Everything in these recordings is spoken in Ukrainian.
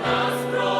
нас про.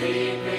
believe